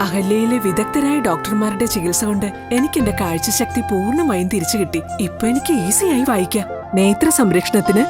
അഹല്യയിലെ വിദഗ്ധരായ ഡോക്ടർമാരുടെ ചികിത്സ കൊണ്ട് എനിക്ക് എന്റെ കാഴ്ചശക്തി പൂർണമായും തിരിച്ചു കിട്ടി. ഇപ്പൊ എനിക്ക് ഈസിയായി വായിക്കാം. നേത്ര സംരക്ഷണത്തിന്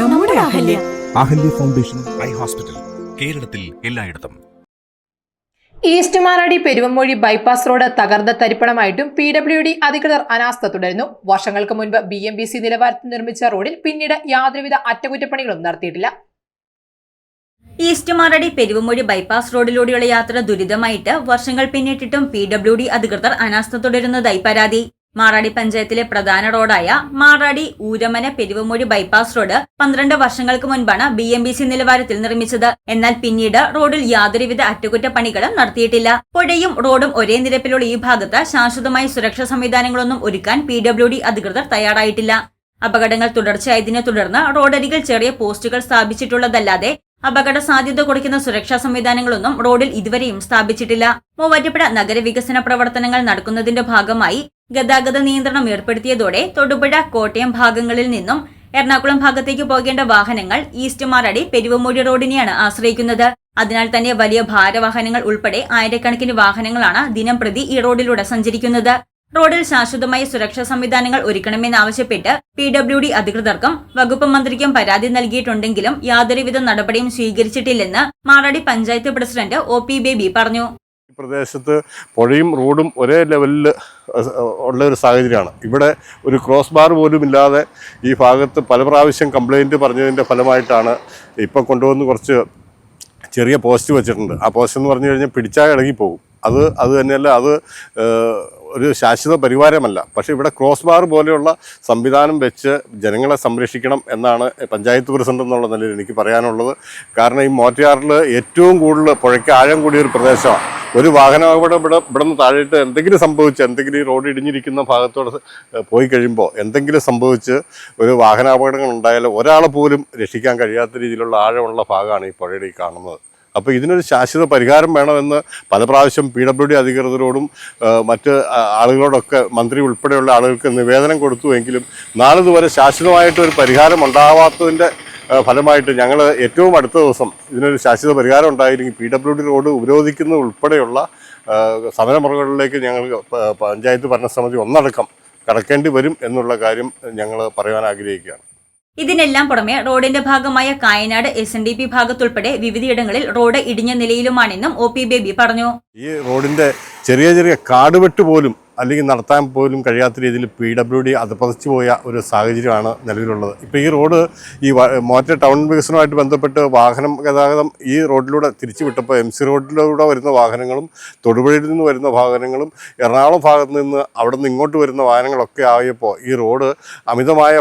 നമ്മുടെ Ahalya. Ahalya. Foundation eye hospital കേരളത്തിൽ എല്ലായിടത്തും. East Marady Peruvammozhi bypass road തകർന്ന തരിപ്പണമായിട്ടും പി ഡബ്ല്യു ഡി അധികൃതർ അനാസ്ഥ തുടരുന്നു. വർഷങ്ങൾക്ക് മുൻപ് ബി എം ബി സി നിലവാരത്തിൽ നിർമ്മിച്ച റോഡിൽ പിന്നീട് യാതൊരുവിധ അറ്റകുറ്റപ്പണികളും നടത്തിയിട്ടില്ല. ഈസ്റ്റ് മാറടി പെരുവമൊഴി ബൈപ്പാസ് റോഡിലൂടെയുള്ള യാത്ര ദുരിതമായിട്ട് വർഷങ്ങൾ പിന്നിട്ടിട്ടും പി ഡബ്ല്യു ഡി അധികൃതർ അനാസ്ഥ തുടരുന്നതായി പരാതി. മാറാടി പഞ്ചായത്തിലെ പ്രധാന റോഡായ മാറാടി ഊരമന പെരുവമൊഴി ബൈപ്പാസ് റോഡ് പന്ത്രണ്ട് വർഷങ്ങൾക്ക് മുൻപാണ് ബി എം ബി സി നിലവാരത്തിൽ നിർമ്മിച്ചത്. എന്നാൽ പിന്നീട് റോഡിൽ യാതൊരുവിധ അറ്റകുറ്റപ്പണികളും നടത്തിയിട്ടില്ല. പുഴയും റോഡും ഒരേ നിരപ്പിലുള്ള ഈ ഭാഗത്ത് ശാശ്വതമായ സുരക്ഷാ സംവിധാനങ്ങളൊന്നും ഒരുക്കാൻ പി ഡബ്ല്യു ഡി അധികൃതർ തയ്യാറായിട്ടില്ല. അപകടങ്ങൾ തുടർച്ചയായതിനെ തുടർന്ന് റോഡരികിൽ ചെറിയ പോസ്റ്റുകൾ സ്ഥാപിച്ചിട്ടുള്ളതല്ലാതെ അപകട സാധ്യത കുറയ്ക്കുന്ന സുരക്ഷാ സംവിധാനങ്ങളൊന്നും റോഡിൽ ഇതുവരെയും സ്ഥാപിച്ചിട്ടില്ല. മൂവാറ്റുപുഴ നഗരവികസന പ്രവർത്തനങ്ങൾ നടക്കുന്നതിന്റെ ഭാഗമായി ഗതാഗത നിയന്ത്രണം ഏർപ്പെടുത്തിയതോടെ തൊടുപുഴ കോട്ടയം ഭാഗങ്ങളിൽ നിന്നും എറണാകുളം ഭാഗത്തേക്ക് പോകേണ്ട വാഹനങ്ങൾ ഈസ്റ്റ് മാറടി പെരുവമൂഴി റോഡിനെയാണ് ആശ്രയിക്കുന്നത്. അതിനാൽ തന്നെ വലിയ ഭാരവാഹനങ്ങൾ ഉൾപ്പെടെ ആയിരക്കണക്കിന് വാഹനങ്ങളാണ് ദിനം പ്രതി ഈ റോഡിലൂടെ സഞ്ചരിക്കുന്നത്. റോഡിൽ ശാശ്വതമായ സുരക്ഷാ സംവിധാനങ്ങൾ ഒരുക്കണമെന്നാവശ്യപ്പെട്ട് പി ഡബ്ല്യു ഡി അധികൃതർക്കും വകുപ്പ് മന്ത്രിക്കും പരാതി നൽകിയിട്ടുണ്ടെങ്കിലും യാതൊരുവിധ നടപടിയും സ്വീകരിച്ചിട്ടില്ലെന്ന് Marady panchayat president O P Baby പറഞ്ഞു. പ്രദേശത്ത് പുഴയും റോഡും ഒരേ ലെവലിൽ ഉള്ള ഒരു സാഹചര്യമാണ്. ഇവിടെ ഒരു ക്രോസ് ബാർ പോലും ഇല്ലാതെ ഈ ഭാഗത്ത് പല പ്രാവശ്യം കംപ്ലൈന്റ് പറഞ്ഞതിന്റെ ഫലമായിട്ടാണ് ഇപ്പം കൊണ്ടുവന്ന് കുറച്ച് ചെറിയ പോസ്റ്റ് വെച്ചിട്ടുണ്ട്. ആ പോസ്റ്റ് എന്ന് പറഞ്ഞു കഴിഞ്ഞാൽ പിടിച്ചാൽ ഇളകിപ്പോകും. അത് അത് തന്നെയല്ല അത് ഒരു ശാശ്വത പരിവാരമല്ല. പക്ഷേ ഇവിടെ ക്രോസ് ബാർ പോലെയുള്ള സംവിധാനം വെച്ച് ജനങ്ങളെ സംരക്ഷിക്കണം എന്നാണ് പഞ്ചായത്ത് പ്രസിഡന്റ് എന്നുള്ള നിലയിൽ എനിക്ക് പറയാനുള്ളത്. കാരണം ഈ മോറ്റയാറിൽ ഏറ്റവും കൂടുതൽ പുഴയ്ക്ക് ആഴം കൂടിയ ഒരു പ്രദേശമാണ്. ഒരു വാഹനം ഇവിടെ ഇവിടെ ഇവിടെ നിന്ന് താഴെയിട്ട് എന്തെങ്കിലും സംഭവിച്ച് എന്തെങ്കിലും ഈ റോഡ് ഇടിഞ്ഞിരിക്കുന്ന ഭാഗത്തോട് പോയി കഴിയുമ്പോൾ എന്തെങ്കിലും സംഭവിച്ച് ഒരു വാഹനാപകടങ്ങൾ ഉണ്ടായാൽ ഒരാളെ പോലും രക്ഷിക്കാൻ കഴിയാത്ത രീതിയിലുള്ള ആഴമുള്ള ഭാഗമാണ് ഈ പുഴയുടെ ഈ കാണുന്നത്. അപ്പോൾ ഇതിനൊരു ശാശ്വത പരിഹാരം വേണമെന്ന് പല പ്രാവശ്യം പി ഡബ്ല്യു ഡി അധികൃതരോടും മറ്റ് ആളുകളോടൊക്കെ മന്ത്രി ഉൾപ്പെടെയുള്ള ആളുകൾക്ക് നിവേദനം കൊടുത്തു എങ്കിലും നാളിതുവരെ ശാശ്വതമായിട്ട് ഒരു പരിഹാരം ഉണ്ടാവാത്തതിന്റെ ഫലമായിട്ട് ഞങ്ങൾ ഏറ്റവും അടുത്ത ദിവസം ഇതിനൊരു ശാശ്വത പരിഹാരം ഉണ്ടായില്ലെങ്കിൽ പി ഡബ്ല്യു ഡി റോഡ് ഉപരോധിക്കുന്നത് ഉൾപ്പെടെയുള്ള സമരമുറകളിലേക്ക് ഞങ്ങൾ പഞ്ചായത്ത് ഭരണസമിതി ഒന്നടക്കം കടക്കേണ്ടി വരും എന്നുള്ള കാര്യം ഞങ്ങൾ പറയാൻ ആഗ്രഹിക്കുകയാണ്. ഇതിനെല്ലാം പുറമെ റോഡിന്റെ ഭാഗമായ Kayanad S N D P ഭാഗത്തുൾപ്പെടെ വിവിധയിടങ്ങളിൽ റോഡ് ഇടിഞ്ഞ നിലയിലുമാണെന്നും ഒ പി ബേബി പറഞ്ഞു. ഈ റോഡിന്റെ ചെറിയ ചെറിയ കാടുവെട്ട് പോലും അല്ലെങ്കിൽ നടത്താൻ പോലും കഴിയാത്ത രീതിയിൽ പി ഡബ്ല്യു ഡി അധപ്പതിച്ചു പോയ ഒരു സാഹചര്യമാണ് നിലവിലുള്ളത്. ഇപ്പോൾ ഈ റോഡ് ഈ മോറ്റ ടൗൺ വികസനവുമായിട്ട് ബന്ധപ്പെട്ട് വാഹനം ഗതാഗതം ഈ റോഡിലൂടെ തിരിച്ചു വിട്ടപ്പോൾ എം സി റോഡിലൂടെ വരുന്ന വാഹനങ്ങളും തൊടുപുഴയിൽ നിന്ന് വരുന്ന വാഹനങ്ങളും എറണാകുളം ഭാഗത്ത് നിന്ന് അവിടെ നിന്ന് ഇങ്ങോട്ട് വരുന്ന വാഹനങ്ങളൊക്കെ ആയപ്പോൾ ഈ റോഡ് അമിതമായ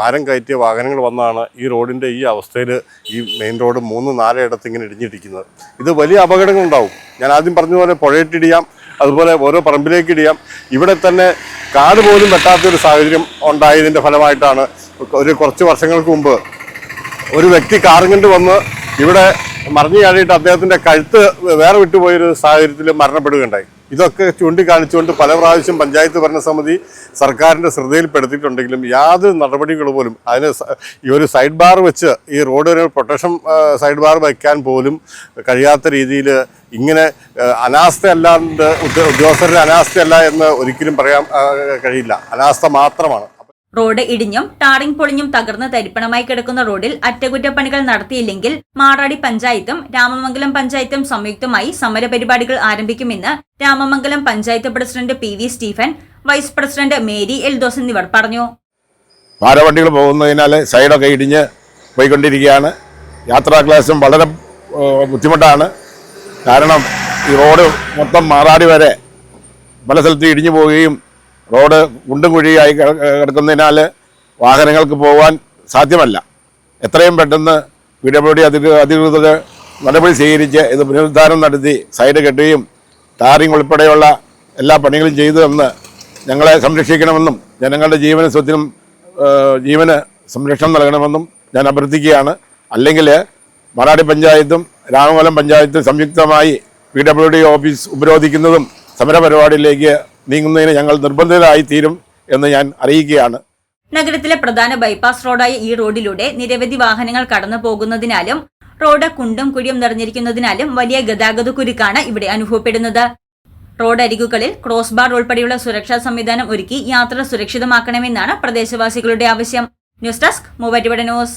ഭാരം കയറ്റിയ വാഹനങ്ങൾ വന്നാണ് ഈ റോഡിന്റെ ഈ അവസ്ഥയിൽ ഈ മെയിൻ റോഡ് മൂന്ന് നാലിടത്ത് ഇങ്ങനെ ഇടിഞ്ഞിരിക്കുന്നത്. ഇത് വലിയ അപകടങ്ങളുണ്ടാവും. ഞാൻ ആദ്യം പറഞ്ഞ പോലെ പുഴയിട്ടിടിയാം അതുപോലെ ഓരോ പറമ്പിലേക്ക് ഇടിയാം ഇവിടെ തന്നെ കാട് പോലും വെട്ടാത്തൊരു സാഹചര്യം ഉണ്ടായതിന്റെ ഫലമായിട്ടാണ് ഒരു കുറച്ച് വർഷങ്ങൾക്ക് മുമ്പ് ഒരു വ്യക്തി കാറും കണ്ട് വന്ന് ഇവിടെ മറിഞ്ഞു ചാടിയിട്ട് അദ്ദേഹത്തിന്റെ കഴുത്ത് വേറെ വിട്ടുപോയൊരു സാഹചര്യത്തിൽ മരണപ്പെടുകയുണ്ടായി. ഇതൊക്കെ ചൂണ്ടിക്കാണിച്ചുകൊണ്ട് പല പ്രാവശ്യം പഞ്ചായത്ത് ഭരണസമിതി സർക്കാരിന്റെ ശ്രദ്ധയിൽപ്പെടുത്തിയിട്ടുണ്ടെങ്കിലും യാതൊരു നടപടികൾ പോലും അതിന് ഈ ഒരു സൈഡ് ബാർ വെച്ച് ഈ റോഡിന് പ്രൊട്ടക്ഷൻ സൈഡ് ബാർ വയ്ക്കാൻ പോലും കഴിയാത്ത രീതിയിൽ ഇങ്ങനെ അനാസ്ഥയല്ലാണ്ട് ഉദ്യോഗസ്ഥരുടെ അനാസ്ഥയല്ല എന്ന് ഒരിക്കലും പറയാൻ കഴിയില്ല. അനാസ്ഥ മാത്രമാണ്. റോഡ് ഇടിഞ്ഞും ടാറിംഗ് പൊളിഞ്ഞും തകർന്ന് തരിപ്പണമായി കിടക്കുന്ന റോഡിൽ അറ്റകുറ്റപ്പണികൾ നടത്തിയില്ലെങ്കിൽ മാറാടി പഞ്ചായത്തും രാമമംഗലം പഞ്ചായത്തും സംയുക്തമായി സമരപരിപാടികൾ ആരംഭിക്കുമെന്ന് Ramamangalam panchayat president P V Stephen vice president Mary Eldhose എന്നിവർ പറഞ്ഞു. ഭാരവണ്ടികൾ പോകുന്നതിനാൽ സൈഡൊക്കെ ഇടിഞ്ഞ് പോയിക്കൊണ്ടിരിക്കുകയാണ്. യാത്രാ ക്ലാസും വളരെ ബുദ്ധിമുട്ടാണ്. കാരണം ഈ റോഡ് മൊത്തം മാറാടി വരെ പല സ്ഥലത്തും ഇടിഞ്ഞു പോവുകയും റോഡ് കുണ്ടും കുഴിയായി കിടക്കുന്നതിനാൽ വാഹനങ്ങൾക്ക് പോകാൻ സാധ്യമല്ല. എത്രയും പെട്ടെന്ന് പി ഡബ്ല്യു ഡി അധികൃതർ നടപടി സ്വീകരിച്ച് ഇത് പുനരുദ്ധാരണം നടത്തി സൈഡ് കെട്ടുകയും ടാറിംഗ് ഉൾപ്പെടെയുള്ള എല്ലാ പണികളും ചെയ്തു തന്ന് ഞങ്ങളെ സംരക്ഷിക്കണമെന്നും ജനങ്ങളുടെ ജീവന സ്വത്തിനും ജീവന് സംരക്ഷണം നൽകണമെന്നും ഞാൻ അഭ്യർത്ഥിക്കുകയാണ്. അല്ലെങ്കിൽ മറാഠി പഞ്ചായത്തും രാമകുലം പഞ്ചായത്തും സംയുക്തമായി പി ഡബ്ല്യു ഡി ഓഫീസ് ഉപരോധിക്കുന്നതും സമരപരിപാടിയിലേക്ക് നീങ്ങുന്നതിന് ഞങ്ങൾ നിർബന്ധിതരായി തീരും എന്ന് ഞാൻ അറിയിക്കുകയാണ്. നഗരത്തിലെ പ്രധാന ബൈപ്പാസ് റോഡായ ഈ റോഡിലൂടെ നിരവധി വാഹനങ്ങൾ കടന്നു പോകുന്നതിനാലും റോഡ് കുണ്ടും കുഴിയും നിറഞ്ഞിരിക്കുന്നതിനാലും വലിയ ഗതാഗത കുരുക്കാണ് ഇവിടെ അനുഭവപ്പെടുന്നത്. റോഡ് അരികുകളിൽ ക്രോസ് ബാർ ഉൾപ്പെടെയുള്ള സുരക്ഷാ സംവിധാനം ഒരുക്കി യാത്ര സുരക്ഷിതമാക്കണമെന്നാണ് പ്രദേശവാസികളുടെ ആവശ്യം. News desk Muvattupuzha news.